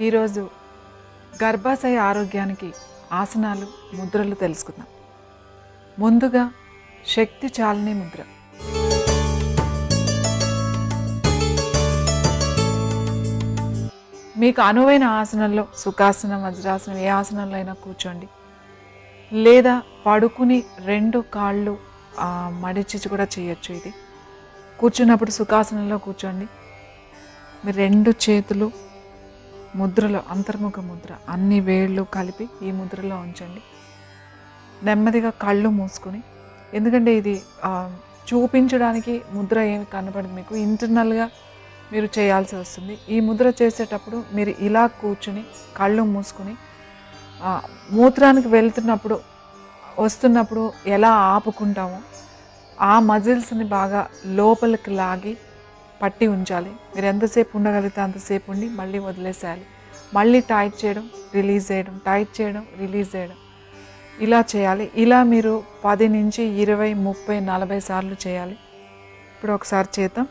ఈరోజు గర్భాశయ ఆరోగ్యానికి ఆసనాలు ముద్రలు తెలుసుకుందాం. ముందుగా శక్తి చాలిని ముద్ర. మీకు అనువైన ఆసనంలో సుఖాసనం వజ్రాసనం ఏ ఆసనంలో అయినా కూర్చోండి. లేదా పడుకుని రెండు కాళ్ళు మడిచిచి మడిచి కూడా చేయొచ్చు ఇది. కూర్చున్నప్పుడు సుఖాసనంలో కూర్చోండి. మీ రెండు చేతులు ముద్రలో అంతర్ముఖ ముద్ర. అన్ని వేళ్ళు కలిపి ఈ ముద్రలో ఉంచండి. నెమ్మదిగా కళ్ళు మూసుకొని ఎందుకంటే ఇది చూపించడానికి ముద్ర ఏమి కనపడదు మీకు. ఇంటర్నల్గా మీరు చేయాల్సి వస్తుంది. ఈ ముద్ర చేసేటప్పుడు మీరు ఇలా కూర్చుని కళ్ళు మూసుకుని మూత్రానికి వెళ్తున్నప్పుడు వస్తున్నప్పుడు ఎలా ఆపుకుంటామో ఆ మజిల్స్ని బాగా లోపలికి లాగి పట్టి ఉంచాలి. మీరు ఎంతసేపు ఉండగలిగితే అంతసేపు ఉండి మళ్ళీ వదిలేసేయాలి. మళ్ళీ టైట్ చేయడం రిలీజ్ చేయడం టైట్ చేయడం రిలీజ్ చేయడం. ఇలా చేయాలి. ఇలా మీరు పది నుంచి ఇరవై ముప్పై నలభై సార్లు చేయాలి. ఇప్పుడు ఒకసారి చేద్దాం.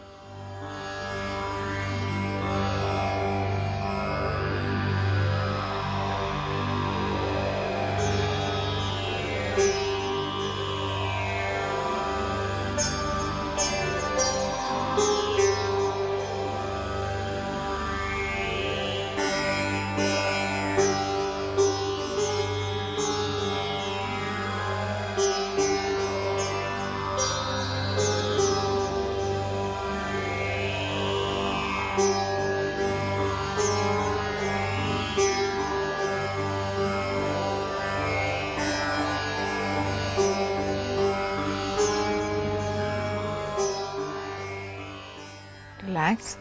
రిలాక్స్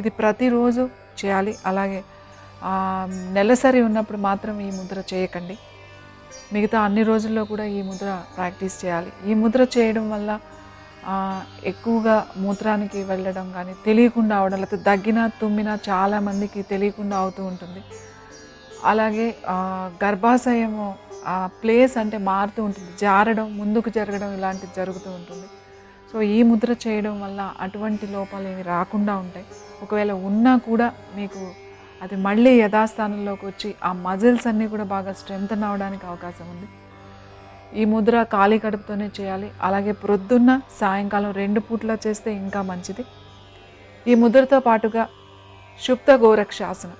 ఇది ప్రతిరోజు చేయాలి. అలాగే నెలసరి ఉన్నప్పుడు మాత్రం ఈ ముద్ర చేయకండి. మిగతా అన్ని రోజుల్లో కూడా ఈ ముద్ర ప్రాక్టీస్ చేయాలి. ఈ ముద్ర చేయడం వల్ల ఎక్కువగా మూత్రానికి వెళ్ళడం కానీ తెలియకుండా అవడం లేకపోతే దగ్గినా తుమ్మినా చాలామందికి తెలియకుండా అవుతూ ఉంటుంది. అలాగే గర్భాశయము ప్లేస్ అంటే మారుతూ ఉంటుంది. జారడం ముందుకు జరగడం ఇలాంటివి జరుగుతూ ఉంటుంది. సో ఈ ముద్ర చేయడం వల్ల అటువంటి లోపాలు ఏమి రాకుండా ఉంటాయి. ఒకవేళ ఉన్నా కూడా మీకు అది మళ్ళీ యథాస్థానంలోకి వచ్చి ఆ మజిల్స్ అన్నీ కూడా బాగా స్ట్రెంగ్తన్ అవడానికి అవకాశం ఉంది. ఈ ముద్ర ఖాళీ కడుపుతోనే చేయాలి. అలాగే ప్రొద్దున్న సాయంకాలం రెండు పూట్ల చేస్తే ఇంకా మంచిది. ఈ ముద్రతో పాటుగా శుప్త గోరక్షాసనం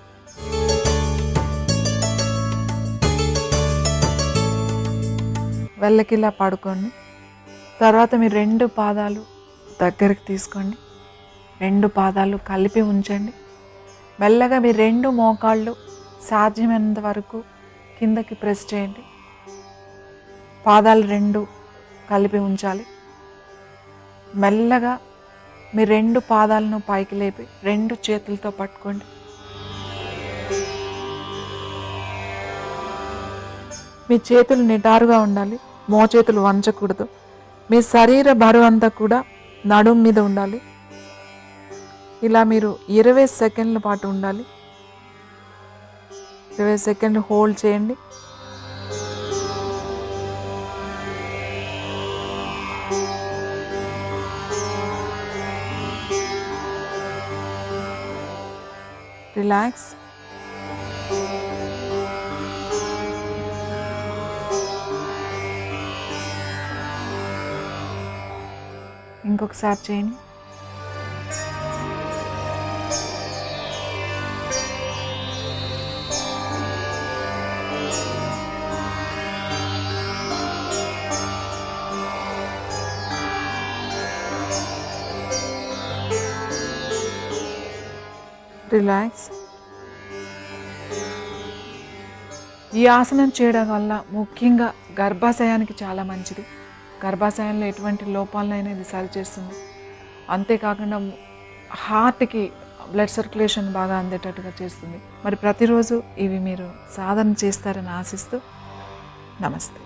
వెళ్ళకిలా పాడుకోండి. తర్వాత మీ రెండు పాదాలు దగ్గరికి తీసుకోండి. రెండు పాదాలు కలిపి ఉంచండి. మెల్లగా మీ రెండు మోకాళ్ళు సాధ్యమైనంత వరకు కిందకి ప్రెస్ చేయండి. పాదాలు రెండు కలిపి ఉంచాలి. మెల్లగా మీ రెండు పాదాలను పైకి లేపి రెండు చేతులతో పట్టుకోండి. మీ చేతులు నిటారుగా ఉండాలి. మోచేతులు వంచకూడదు. మీ శరీర బరువు అంతా కూడా నడుం మీద ఉండాలి. ఇలా మీరు ఇరవై సెకండ్ల పాటు ఉండాలి. ఇరవై సెకండ్లు హోల్డ్ చేయండి. రిలాక్స్. ఇంకొకసారి చేయండి. రిలాక్స్ ఈ ఆసనం చేయడం వల్ల ముఖ్యంగా గర్భాశయానికి చాలా మంచిది. గర్భాశయంలో ఎటువంటి లోపాలనైనా ఇది సరి చేస్తుంది. అంతేకాకుండా హార్ట్కి బ్లడ్ సర్క్యులేషన్ బాగా అందేటట్టుగా చేస్తుంది. మరి ప్రతిరోజు ఇవి మీరు సాధన చేస్తారని ఆశిస్తూ నమస్తే.